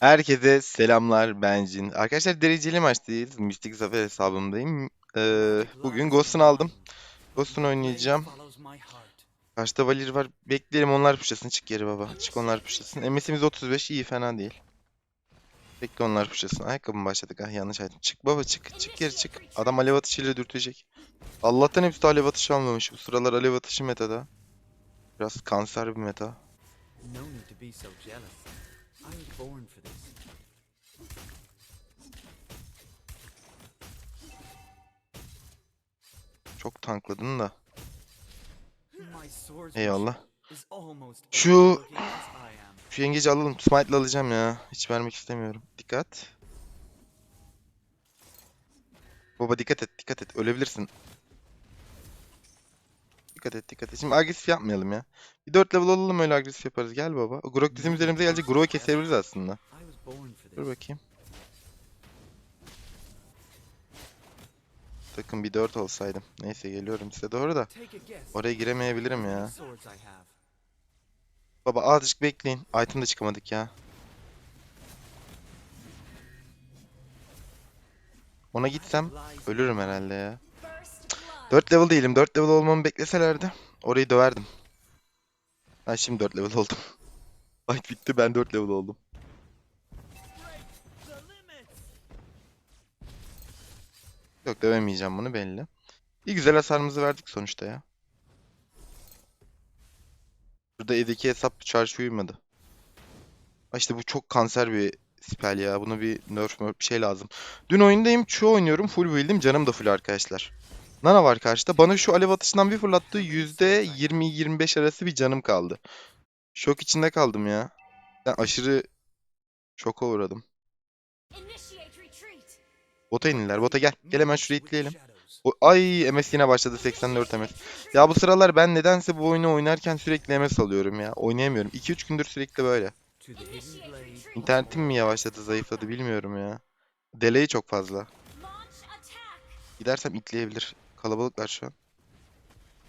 Herkese selamlar ben Jin. Arkadaşlar dereceli maçtayız. Mystic Zafer hesabımdayım. Ee, bugün Ghost'unu aldım. Ghost'unu oynayacağım. Karşıda Valir var. Bekleyelim onlar puşlasın. Çık geri baba. Çık onlar puşlasın. MS'imiz 35 iyi fena değil. Bekle onlar puşlasın. Ayakkabı başladık? Ah yanlış aydım. Çık baba çık. Çık geri çık. Adam alev atışıyla dürtecek. Allah'tan hepsi alev atışı almamış. Bu sıralar alev atışı metada. Biraz kanser bir meta. I was born for this. Çok tankladın da. Eyvallah. Şu-. Şu yengeci alalım. Smite'la alacağım ya. Hiç vermek istemiyorum. Dikkat. Baba dikkat et, dikkat et. Ölebilirsin. Dikkat et, dikkat et. Şimdi agresif yapmayalım ya. Bir 4 level alalım öyle agresif yaparız. Gel baba. Grok bizim üzerimize gelecek. Grok'u kesebiliriz aslında. Dur bakayım. Takım bir 4 olsaydım. Neyse geliyorum size doğru da. Oraya giremeyebilirim ya. Baba azıcık bekleyin. Item da çıkamadık ya. Ona gitsem ölürüm herhalde ya. First blood. 4 level değilim. 4 level olmamı bekleselerdi orayı döverdim. Ha şimdi 4 level oldum. Fight bitti ben 4 level oldum. Yok dövemeyeceğim bunu belli. İyi güzel hasarımızı verdik sonuçta ya. Burada evdeki hesap çarşı uyumadı. İşte bu çok kanser bir spell ya. Buna bir nerf bir şey lazım. Dün oyundayım. Çoğu oynuyorum. Full build'im. Canım da full arkadaşlar. Nana var karşıda. Bana şu alev atışından bir fırlattı. %20-25 arası bir canım kaldı. Şok içinde kaldım ya. Ben aşırı şoka uğradım. Bota inirler. Bota gel. Gel hemen şuraya itleyelim. O- Ay MS yine başladı 84 MS. Ya bu sıralar ben nedense bu oyunu oynarken sürekli MS alıyorum ya. Oynayamıyorum. 2-3 gündür sürekli böyle. İnternetim mi yavaşladı, zayıfladı bilmiyorum ya. Delay çok fazla. Gidersem itleyebilir. Kalabalıklar şu an.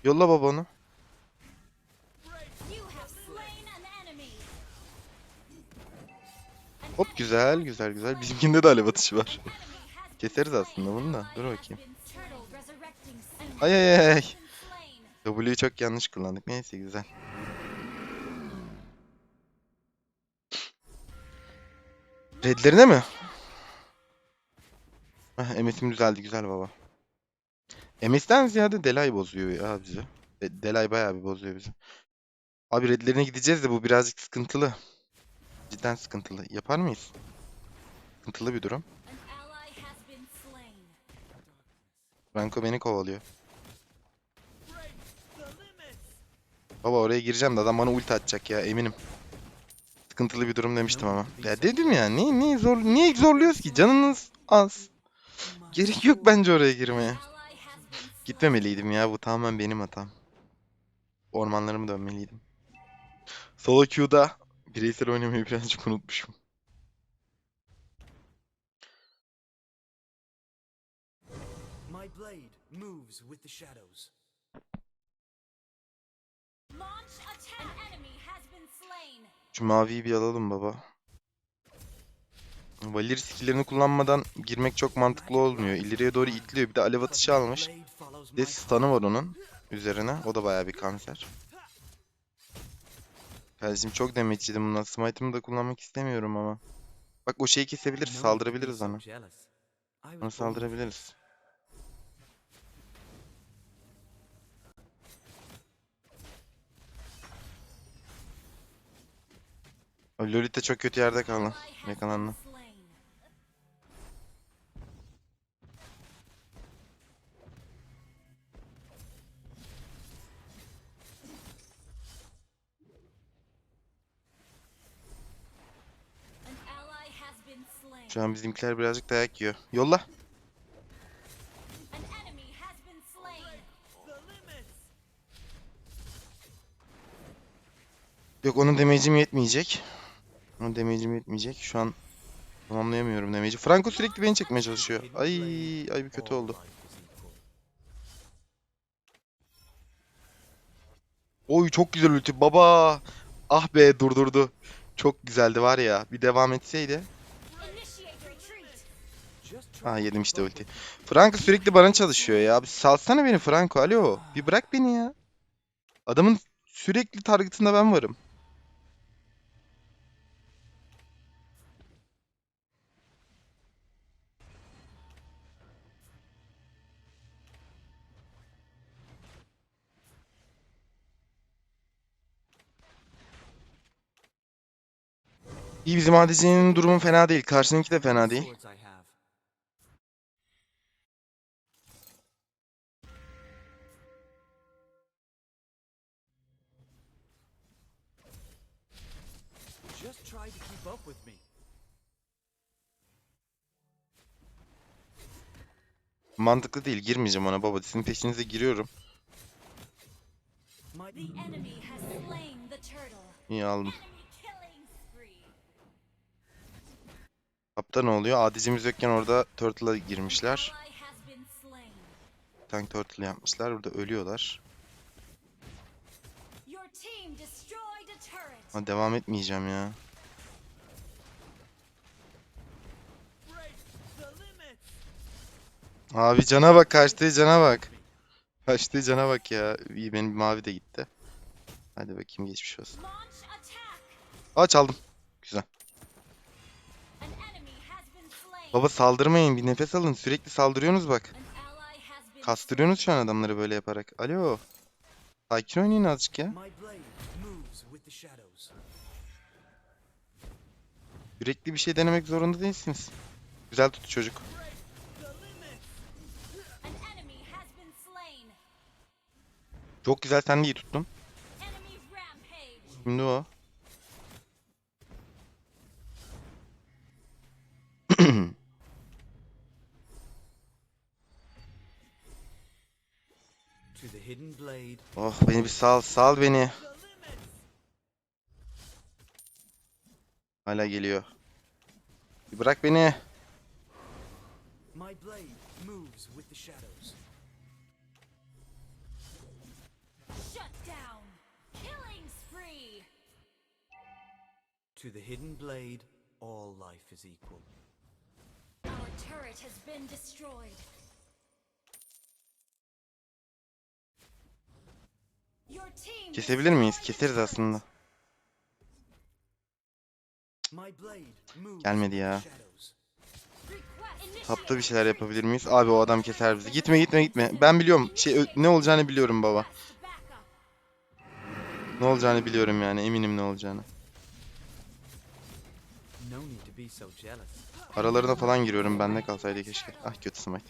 Yolla baba onu. Hop güzel güzel güzel. Bizimkinde de alev atışı var. Keseriz aslında bunu da. Dur bakayım. Ay ay ay. W'yu çok yanlış kullandık. Neyse güzel. Redlerine mi? Heh, MS'im düzeldi güzel baba. MS'den ziyade Delay bozuyor ya bizi. De- Delay bayağı bir bozuyor bizi. Abi redlerine gideceğiz de bu birazcık sıkıntılı. Cidden sıkıntılı. Yapar mıyız? Sıkıntılı bir durum. Franco beni kovalıyor. Baba oraya gireceğim de adam bana ulti atacak ya eminim. Sıkıntılı bir durum demiştim ama. Ya dedim ya niye niye zor niye zorluyoruz ki? Canınız az. Gerek yok bence oraya girmeye. Gitmemeliydim ya bu tamamen benim hatam. Ormanlarımı dönmeliydim. Solo queue'da bireysel oynamayı birazcık unutmuşum. My blade moves with the shadows. Launch attack. An enemy has been slain. Şu maviyi bir alalım baba. Valir skill'lerini kullanmadan girmek çok mantıklı olmuyor. İleriye doğru itliyor. Bir de alev atışı almış. Bir de stun'ı var onun üzerine. O da bayağı bir kanser. Kardeşim çok yedim bundan. Smite'ımı da kullanmak istemiyorum ama. Bak o şeyi kesebiliriz. Saldırabiliriz ona. Ona saldırabiliriz. Lolita çok kötü yerde kaldı. Yakalandı. Şu an bizimkiler birazcık dayak yiyor. Yolla. Yok onun damage'im yetmeyecek. Onun damage'im yetmeyecek. Şu an tamamlayamıyorum damage'i. Franco sürekli beni çekmeye çalışıyor. Ay ay bir kötü oldu. Oy çok güzel ulti baba. Ah be durdurdu. Çok güzeldi var ya. Bir devam etseydi. Ha yedim işte ulti. Franco sürekli bana çalışıyor ya. Bir salsana beni Franco. Alo. Bir bırak beni ya. Adamın sürekli targetında ben varım. İyi bizim ADC'nin durumu fena değil. Karşınınki de fena değil. Mantıklı değil. Girmeyeceğim ona baba. Sizin peşinize giriyorum. İyi aldım. Kapta ne oluyor? ADC'miz yokken orada Turtle'a girmişler. Tank Turtle yapmışlar. Burada ölüyorlar. Your team destroyed a turret. Ama devam etmeyeceğim ya. Abi cana bak. Kaçtığı cana bak. Kaçtığı cana bak ya. İyi benim mavi de gitti. Hadi bakayım geçmiş olsun. Aa çaldım. Güzel. Baba saldırmayın. Bir nefes alın. Sürekli saldırıyorsunuz bak. Kastırıyorsunuz şu an adamları böyle yaparak. Alo. Sakin oynayın azıcık ya. Sürekli bir şey denemek zorunda değilsiniz. Güzel tut çocuk. Çok güzel sen de iyi tuttun. Şimdi o. Oh beni bir sal, sal beni. Hala geliyor. Bir bırak beni. my blade moves with the shadows. To the hidden blade, all life is equal. Our turret has been destroyed. Your team Kesebilir miyiz? Keseriz aslında. My blade moves Gelmedi ya. shadows. Request Tapta bir şeyler yapabilir miyiz? Abi o adam keser bizi. Gitme gitme gitme. Ben biliyorum. Şey ne olacağını biliyorum baba. Ne olacağını biliyorum yani. Eminim ne olacağını. Aralarına falan giriyorum. Bende kalsaydı keşke. Ah kötü smite.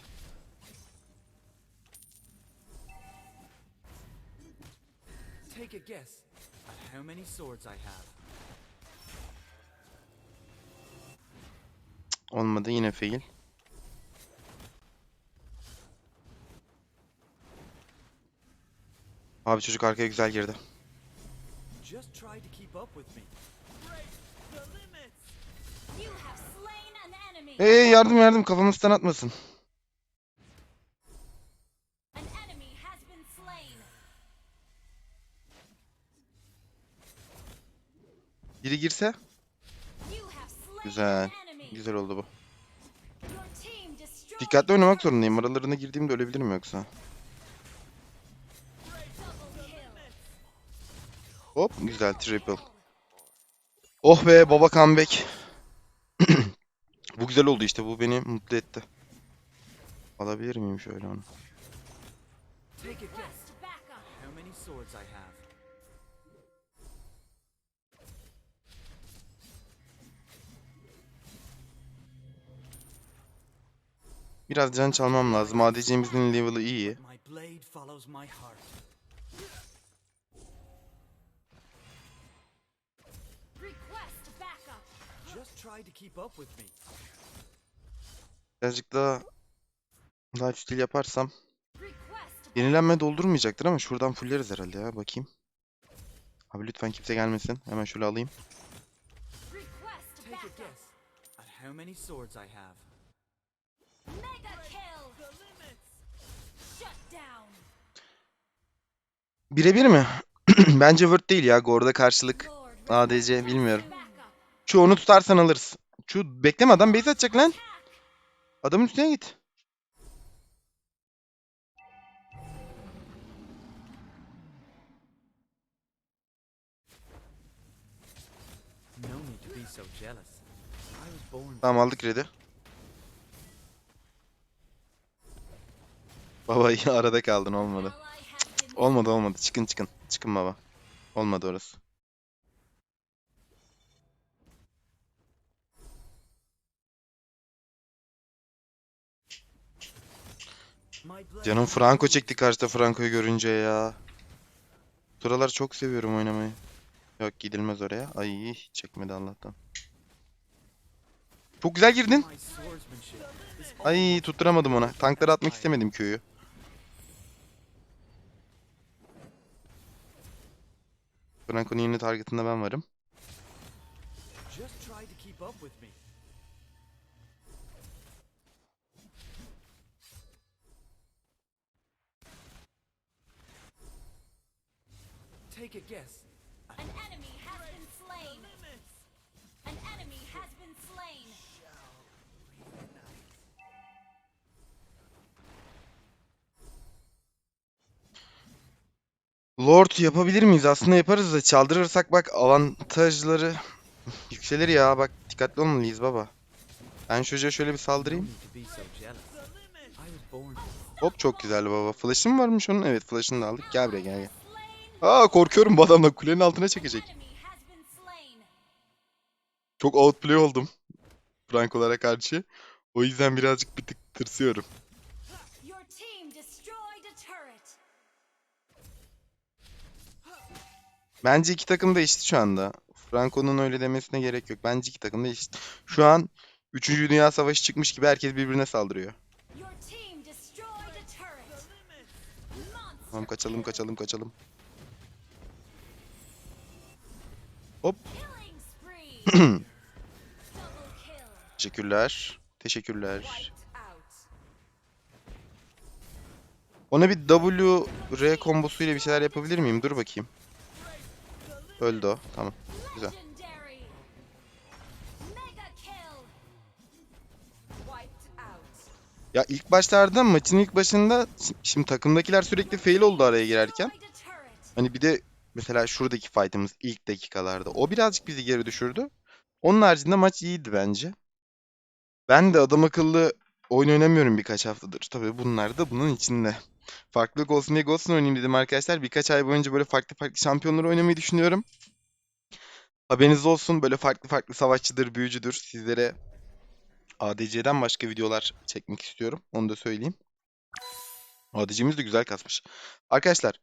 Take a guess at how many swords I have. Olmadı yine fail. Abi çocuk arkaya güzel girdi. Just try to keep up with me. Hey yardım yardım kafamı stun atmasın. Biri girse Güzel. güzel oldu bu. Dikkatli oynamak zorundayım. Aralarına girdiğimde ölebilirim yoksa. Hop güzel triple. Oh be baba comeback. Bu güzel oldu işte bu beni mutlu etti. Alabilir miyim şöyle onu? Biraz can çalmam lazım. ADC'mizin level'ı iyi. Birazcık daha daha stil yaparsam yenilenme doldurmayacaktır ama şuradan fulleriz herhalde ya bakayım. Abi lütfen kimse gelmesin. Hemen şöyle alayım. Birebir mi? Bence Word değil ya. Gore'da karşılık ADC bilmiyorum. Onu tutarsan alırız. Şu bekleme adam base atacak lan. Adamın üstüne git. Tamam aldık red'i. Baba arada kaldın olmadı. Been Olmadı olmadı. Çıkın çıkın. Çıkın baba. Olmadı orası. my blade. Canım Franco çekti karşıda Franco'yu görünce ya. Buralar çok seviyorum oynamayı. Yok gidilmez oraya. Ay çekmedi Allah'tan. Çok güzel girdin. Ay tutturamadım ona. Tankları atmak istemedim köyü. Franco'nun yeni targetında ben varım. Take a guess. An enemy has been slain. An enemy has been slain. Lord yapabilir miyiz? Aslında yaparız da çaldırırsak bak avantajları yükselir ya. Bak dikkatli olmalıyız baba. Ben çocuğa şöyle bir saldırayım. Hop çok güzel baba. Flash'ın varmış onun. Evet flash'ını da aldık. Gel buraya gel gel. Aa korkuyorum bu adamla kulenin altına çekecek. Çok outplay oldum. Franco'lara karşı. O yüzden birazcık bir tık tırsıyorum. Bence iki takım da eşit şu anda. Franco'nun öyle demesine gerek yok. Bence iki takım da eşit. Şu an 3. Dünya Savaşı çıkmış gibi herkes birbirine saldırıyor. Tamam kaçalım kaçalım kaçalım. Kill. Teşekkürler. Teşekkürler. Ona bir W R kombosuyla bir şeyler yapabilir miyim? Dur bakayım. Öldü o. Tamam. Güzel. Ya ilk başlarda maçın ilk başında şi- şimdi takımdakiler sürekli fail oldu araya girerken. Hani bir de mesela şuradaki fight'ımız ilk dakikalarda. O birazcık bizi geri düşürdü. Onun haricinde maç iyiydi bence. Ben de adam akıllı oyun oynamıyorum birkaç haftadır. Tabii bunlar da bunun içinde. Farklılık olsun diye Ghost oynayayım dedim arkadaşlar. Birkaç ay boyunca böyle farklı farklı şampiyonlar oynamayı düşünüyorum. Haberiniz olsun böyle farklı farklı savaşçıdır, büyücüdür. Sizlere ADC'den başka videolar çekmek istiyorum. Onu da söyleyeyim. ADC'miz de güzel kasmış. Arkadaşlar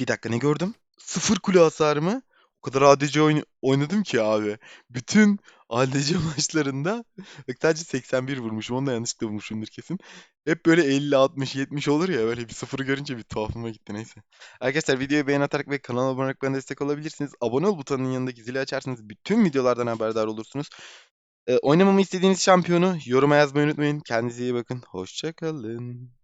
bir dakika ne gördüm? Sıfır kule hasarı mı? O kadar ADC oyn- oynadım ki abi. Bütün ADC maçlarında bak sadece 81 vurmuşum. Onu da yanlışlıkla vurmuşumdur kesin. Hep böyle 50, 60, 70 olur ya. Böyle bir sıfır görünce bir tuhafıma gitti neyse. Arkadaşlar videoyu beğen atarak ve kanala abone olarak bana destek olabilirsiniz. Abone ol butonunun yanındaki zili açarsanız bütün videolardan haberdar olursunuz. Ee, oynamamı istediğiniz şampiyonu yoruma yazmayı unutmayın. Kendinize iyi bakın. Hoşça kalın.